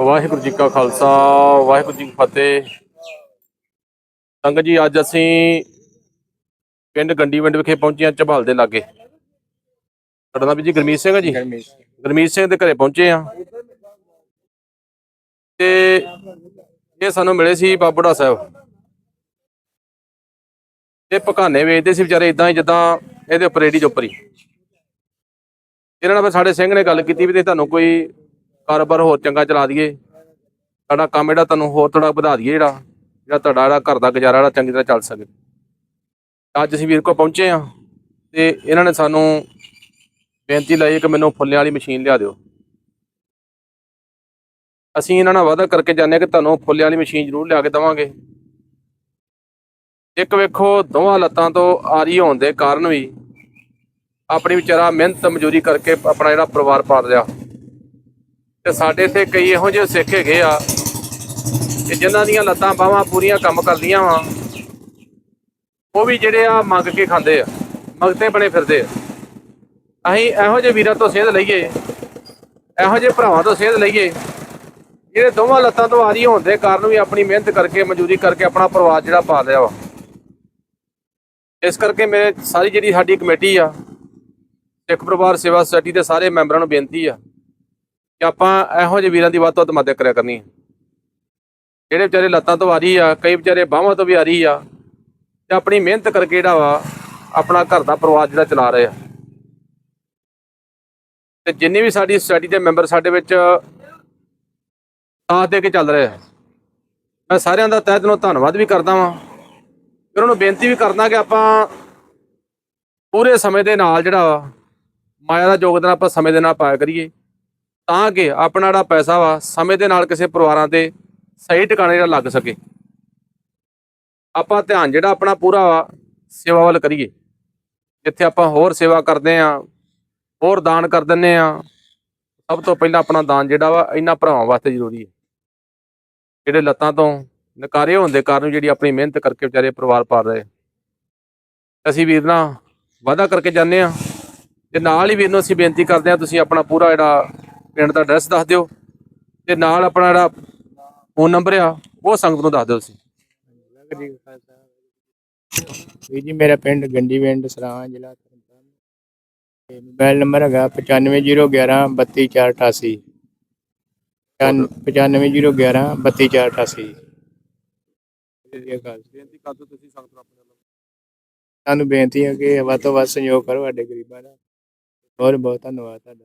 ਵਾਹਿਗੁਰੂ ਜੀ ਕਾ ਖਾਲਸਾ ਵਾਹਿਗੁਰੂ ਜੀ ਕੀ ਫਤਿਹ। ਸੰਗਤ ਜੀ ਅੱਜ ਅਸੀਂ ਪਿੰਡ ਗੰਡੀਵਿੰਡ ਵਿਖੇ ਪਹੁੰਚੇ ਹਾਂ ਝਬਾਲ ਦੇ ਲਾਗੇ। ਨਾਮ ਵੀ ਜੀ ਗਰਮੀਤ ਸਿੰਘ ਹੈ ਜੀ? ਗਰਮੀਤ ਸਿੰਘ। ਦੇ ਘਰੇ ਪਹੁੰਚੇ ਆ ਤੇ ਇਹ ਸਾਨੂੰ ਮਿਲੇ ਸੀ ਬਾਬੜਾ ਸਾਹਿਬ। ਤੇ ਪਕਾਨੇ ਵੇਚਦੇ ਸੀ ਵਿਚਾਰੇ ਇਦਾਂ ਹੀ ਜਿੱਦਾਂ ਇਹਦੇ ਉੱਪਰ ਰੇੜੀ ਦੇ ਉੱਪਰ ਹੀ। ਇਹਨਾਂ ਨਾਲ ਸਾਡੇ ਸਿੰਘ ਨੇ ਗੱਲ ਕੀਤੀ ਵੀ ਤੇ ਤੁਹਾਨੂੰ ਕੋਈ ਕਾਰੋਬਾਰ ਹੋਰ ਚੰਗਾ ਚਲਾ ਦਈਏ। ਸਾਡਾ ਕੰਮ ਜਿਹੜਾ ਤੁਹਾਨੂੰ ਹੋਰ ਥੋੜਾ ਵਧਾ ਦਈਏ ਜਿਹੜਾ ਜਿਹੜਾ ਤੁਹਾਡਾ ਜਿਹੜਾ ਘਰ ਦਾ ਗੁਜ਼ਾਰਾ ਜਿਹੜਾ ਚੰਗੀ ਤਰ੍ਹਾਂ ਚੱਲ ਸਕੇ। ਅੱਜ ਅਸੀਂ ਵੀਰ ਕੋਲ ਪਹੁੰਚੇ ਆ ਤੇ ਇਹਨਾਂ ਨੇ ਸਾਨੂੰ ਬੇਨਤੀ ਲਾਈ ਕਿ ਮੈਨੂੰ ਫੁੱਲਿਆਂ ਵਾਲੀ ਮਸ਼ੀਨ ਲਿਆ ਦਿਓ। ਅਸੀਂ ਇਹਨਾਂ ਨਾਲ ਵਾਅਦਾ ਕਰਕੇ ਜਾਂਦੇ ਹਾਂ ਕਿ ਤੁਹਾਨੂੰ ਫੁੱਲਿਆਂ ਵਾਲੀ ਮਸ਼ੀਨ ਜ਼ਰੂਰ ਲਿਆ ਕੇ ਦੇਵਾਂਗੇ। ਇੱਕ ਵੇਖੋ ਦੋਵਾਂ ਲੱਤਾਂ ਤੋਂ ਆਰੀ ਹੋਣ ਦੇ ਕਾਰਨ ਵੀ ਆਪਣੀ ਵਿਚਾਰਾ ਮਿਹਨਤ ਮਜ਼ਦੂਰੀ ਕਰਕੇ ਆਪਣਾ ਜਿਹੜਾ ਪਰਿਵਾਰ ਪਾਲ ਰਿਹਾ। ਤੇ ਸਾਡੇ ਇੱਥੇ ਕਈ ਇਹੋ ਜਿਹੇ ਸਿੱਖ ਹੈਗੇ ਆ ਕਿ ਜਿਨ੍ਹਾਂ ਦੀਆਂ ਲੱਤਾਂ ਬਾਹਾਂ ਪੂਰੀਆਂ ਕੰਮ ਕਰਦੀਆਂ ਵਾ, ਉਹ ਵੀ ਜਿਹੜੇ ਆ ਮੰਗ ਕੇ ਖਾਂਦੇ ਆ, ਮੰਗਤੇ ਬਣੇ ਫਿਰਦੇ ਆ। ਅਸੀਂ ਇਹੋ ਜਿਹੇ ਵੀਰਾਂ ਤੋਂ ਸੇਧ ਲਈਏ, ਇਹੋ ਜਿਹੇ ਭਰਾਵਾਂ ਤੋਂ ਸੇਧ ਲਈਏ, ਜਿਹੜੇ ਦੋਵਾਂ ਲੱਤਾਂ ਤੋਂ ਆਰੀ ਹੋਣ ਦੇ ਕਾਰਨ ਵੀ ਆਪਣੀ ਮਿਹਨਤ ਕਰਕੇ, ਮਜ਼ਦੂਰੀ ਕਰਕੇ ਆਪਣਾ ਪਰਿਵਾਰ ਜਿਹੜਾ ਪਾ ਰਿਹਾ ਵਾ। ਇਸ ਕਰਕੇ ਮੇਰੇ ਸਾਰੀ ਜਿਹੜੀ ਸਾਡੀ ਕਮੇਟੀ ਆ, ਸਿੱਖ ਪਰਿਵਾਰ ਸੇਵਾ ਸੁਸਾਇਟੀ ਦੇ ਸਾਰੇ ਮੈਂਬਰਾਂ ਨੂੰ ਬੇਨਤੀ ਆ ਕਿ ਆਪਾਂ ਇਹੋ ਜਿਹੇ ਵੀਰਾਂ ਦੀ ਵੱਧ ਤੋਂ ਵੱਧ ਮਦਦ ਕਰਿਆ ਕਰਨੀ ਜਿਹੜੇ ਵਿਚਾਰੇ ਲੱਤਾਂ ਤੋਂ ਆ ਰਹੀ ਆ, ਕਈ ਵਿਚਾਰੇ ਬਾਹਾਂ ਤੋਂ ਵੀ ਆ ਰਹੀ ਆ, ਤੇ ਆਪਣੀ ਮਿਹਨਤ ਕਰਕੇ ਜਿਹੜਾ ਵਾ, ਆਪਣਾ ਘਰ ਦਾ ਪਰਿਵਾਰ ਜਿਹੜਾ ਚਲਾ ਰਹੇ ਆ। ਤੇ ਜਿੰਨੀ ਵੀ ਸਾਡੀ ਸੋਸਾਇਟੀ ਦੇ ਮੈਂਬਰ ਸਾਡੇ ਵਿੱਚ ਸਾਥ ਦੇ ਕੇ ਚੱਲ ਰਹੇ ਆ, ਮੈਂ ਸਾਰਿਆਂ ਦਾ ਤਹਿ ਦਿਲੋਂ ਧੰਨਵਾਦ ਵੀ ਕਰਦਾ ਵਾਂ। ਫਿਰ ਉਹਨੂੰ ਬੇਨਤੀ ਵੀ ਕਰਦਾ ਕਿ ਆਪਾਂ ਪੂਰੇ ਸਮੇਂ ਦੇ ਨਾਲ ਜਿਹੜਾ ਵਾ, ਮਾਇਆ ਦਾ ਯੋਗਦਾਨ ਆਪਾਂ ਸਮੇਂ ਦੇ ਨਾਲ ਪਾਇਆ ਕਰੀਏ। ਤਾਂ ਕਿ ਆਪਣਾ ਜਿਹੜਾ ਪੈਸਾ ਵਾ ਸਮੇਂ ਦੇ ਨਾਲ ਕਿਸੇ ਪਰਿਵਾਰਾਂ ਤੇ ਸਹੀ ਟਿਕਾਣੇ ਜਿਹੜਾ ਲੱਗ ਸਕੇ। ਆਪਾਂ ਧਿਆਨ ਜਿਹੜਾ ਆਪਣਾ ਪੂਰਾ ਵਾ, ਸੇਵਾ ਵੱਲ ਕਰੀਏ। ਜਿੱਥੇ ਆਪਾਂ ਹੋਰ ਸੇਵਾ ਕਰਦੇ ਆ, ਹੋਰ ਦਾਨ ਕਰ ਦਿੰਨੇ ਆ, ਸਭ ਤੋਂ ਪਹਿਲਾਂ ਆਪਣਾ ਦਾਨ ਜਿਹੜਾ ਵਾ ਇਹਨਾਂ ਭਰਾਵਾਂ ਵਾਸਤੇ ਜ਼ਰੂਰੀ ਹੈ। ਜਿਹੜੇ ਲੱਤਾਂ ਤੋਂ ਨਕਾਰੇ ਹੋਣ ਦੇ ਕਾਰਨ ਜਿਹੜੀ ਆਪਣੀ ਮਿਹਨਤ ਕਰਕੇ ਵਿਚਾਰੇ ਪਰਿਵਾਰ ਪਾਲ ਰਹੇ। ਅਸੀਂ ਵੀਰ ਨਾਲ ਵਾਅਦਾ ਕਰਕੇ ਜਾਂਦੇ ਆ। ਤੇ ਨਾਲ ਹੀ ਵੀਰ ਨੂੰ ਅਸੀਂ ਬੇਨਤੀ ਕਰਦੇ ਆ, ਤੁਸੀਂ ਆਪਣਾ ਪੂਰਾ ਜਿਹੜਾ ਪਿੰਡ ਦਾ ਐਡਰੈਸ ਦੱਸ ਦਿਓ। ਤੇ ਨਾਲ ਆਪਣਾ ਜਿਹੜਾ ਫੋਨ ਨੰਬਰ ਆ, ਉਹ ਸੰਗਤ ਨੂੰ ਦੱਸ ਦਿਓ ਤੁਸੀਂ। ਵੀਰ ਜੀ, ਮੇਰਾ ਪਿੰਡ ਗੰਡੀਵਿੰਡ ਸਰਾਂ ਜ਼ਿਲ੍ਹਾ ਤਰਨਤਾਰਨ। ਤੇ ਮੋਬਾਈਲ ਨੰਬਰ ਹੈਗਾ 9501 32488 95011 32488 ਬੇਨਤੀ ਕਰ ਤੁਸੀਂ ਸੰਗਤ ਨੂੰ ਆਪਣੇ ਵੱਲੋਂ ਸਾਨੂੰ ਬੇਨਤੀ ਹੈ ਕਿ ਵੱਧ ਤੋਂ ਵੱਧ ਸਹਿਯੋਗ ਕਰੋ ਸਾਡੇ ਗਰੀਬਾਂ ਦਾ। ਬਹੁਤ ਬਹੁਤ ਧੰਨਵਾਦ ਤੁਹਾਡਾ।